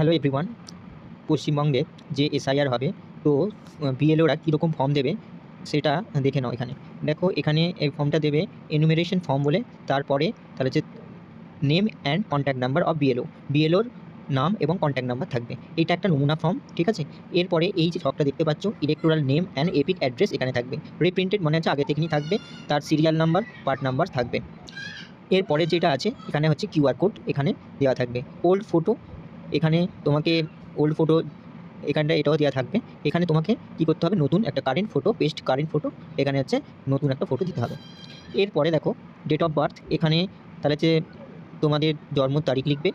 Hello everyone পশ্চিমবঙ্গে যে SIR হবে, তো বিএলওরা কীরকম ফর্ম দেবে, সেটা দেখে নাও এখানে। দেখো, এখানে এই ফর্মটা দেবে এনুমেরেশন ফর্ম বলে, তারপরে তাহলে হচ্ছে name and contact number of BLO বিএলওর নাম এবং কন্ট্যাক্ট নাম্বার থাকবে। এটা একটা নমুনা ফর্ম ঠিক আছে? এরপরে এই যে ছকটা দেখতে পাচ্ছ electoral name and EPIC address এখানে থাকবে। রিপ্রিন্টেড মনে হচ্ছে আগে থেকেই থাকবে, তার সিরিয়াল নাম্বার পার্ট নাম্বার থাকবে। এরপরে যেটা আছে, এখানে হচ্ছে কিউআর কোড এখানে দেওয়া থাকবে। ওল্ড ফটো এখানে তোমাকে ওল্ড ফটো এখানটায় এটাও দেওয়া থাকবে। এখানে তোমাকে কি করতে হবে? নতুন একটা current photo paste current photo এখানে হচ্ছে নতুন একটা ফটো দিতে হবে। এরপরে দেখো ডেট অফ বার্থ এখানে তাহলে হচ্ছে তোমাদের জন্ম তারিখ লিখবে।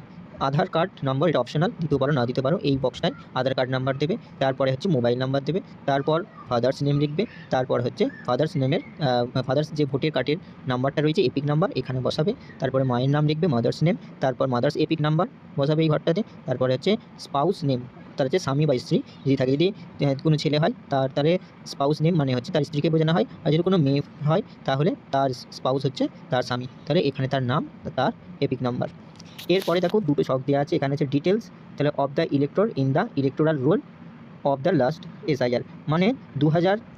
আধার কার্ড নাম্বার এটা অপশনাল দিতে পারো, না দিতে পারো, এই বক্সটায় আধার কার্ড নাম্বার দেবে, তারপরে হচ্ছে মোবাইল নাম্বার দেবে, তারপর ফাদার্স নেম লিখবে, তারপর হচ্ছে ফাদার্স নেমের ফাদার্স যে ভোটের কার্ডের নাম্বারটা রয়েছে এপিক নাম্বার, এখানে বসাবে, তারপরে মায়ের নাম লিখবে মাদার্স নেম তারপর মাদার্স এপিক নাম্বার বসাবে এই ঘরটাতে, তারপরে হচ্ছে স্পাউস নেম তার হচ্ছে স্বামী বা স্ত্রী যদি থাকে, যদি কোনো ছেলে হয়, তার তাহলে স্পাউস নেম মানে হচ্ছে তার স্ত্রীকে বোঝানো হয়, আর যদি কোনো মেয়ে হয়, তাহলে তার স্পাউস হচ্ছে তার স্বামী। তাহলে এখানে তার নাম, তার এপিক নাম্বার এরপরে দেখো দুটো শখ দেওয়া আছে, এখানে হচ্ছে ডিটেলস তাহলে of the elector in the electoral roll of the last SIR মানে দু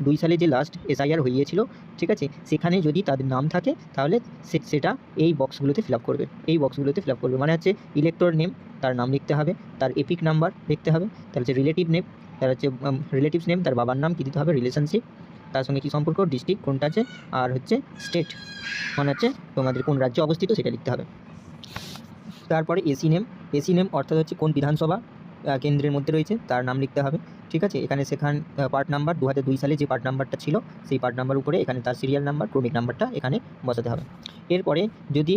দুই সালে যে লাস্ট এসআইআর হয়েছিল ঠিক আছে? সেখানে যদি তাদের নাম থাকে, তাহলে সেটা এই বক্সগুলোতে ফিল করবে। এই বক্সগুলোতে ফিল করবে। মানে হচ্ছে ইলেকট্রর নেম তার নাম লিখতে হবে, তার এপিক নাম্বার লিখতে হবে, তার হচ্ছে রিলেটিভ নেম তার হচ্ছে রিলেটিভস নেম তার বাবার নাম কী দিতে হবে? রিলেশনশিপ তার সঙ্গে কী সম্পর্ক? ডিস্ট্রিক্ট কোনটা আছে? আর হচ্ছে স্টেট মানে হচ্ছে তোমাদের কোন রাজ্যে অবস্থিত সেটা লিখতে হবে। তারপরে এসি নেম এসি নেম অর্থাৎ হচ্ছে কোন বিধানসভা? কেন্দ্রের মধ্যে রয়েছে, তার নাম লিখতে হবে। ঠিক আছে? এখানে সেখান পার্ট নাম্বার দু হাজার দুই সালে যে পার্ট নাম্বারটা ছিল, সেই পার্ট নাম্বার উপরে এখানে তার সিরিয়াল নাম্বার ক্রমিক নাম্বারটা এখানে বসাতে হবে। এরপরে যদি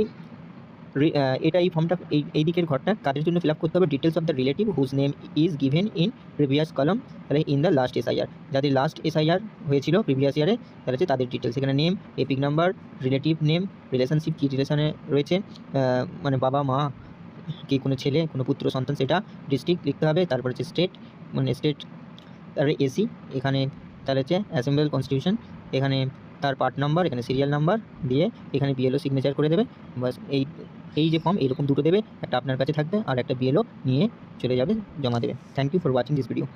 এটা এই ফর্মটা এই এই দিকের ঘরটা কাদের জন্য ফিল করতে হবে? Details of the relative whose name is given in previous column তাহলে ইন দ্য লাস্ট এসআইআর যাদের লাস্ট এসআইআর হয়েছিল প্রিভিয়াস ইয়ারে তাহলে হচ্ছে তাদের ডিটেলস এখানে name EPIC number relative name relationship কী রিলেশনে রয়েছে? মানে বাবা, মা কোনো ছেলে, কোনো পুত্র, সন্তান সেটা ডিস্ট্রিক্ট লিখতে হবে। তারপর হচ্ছে স্টেট মানে স্টেট তারপরে এসি এখানে তাহলে হচ্ছে অ্যাসেম্বল কনস্টিটিউশন এখানে তার পার্ট নাম্বার এখানে সিরিয়াল নাম্বার দিয়ে এখানে বিএলও সিগনেচার করে দেবে। বাস এই এই যে ফর্ম এরকম দুটো দেবে, একটা আপনার কাছে থাকবে আর একটা বিএলও নিয়ে চলে যাবে, জমা দেবে। Thank you for watching this video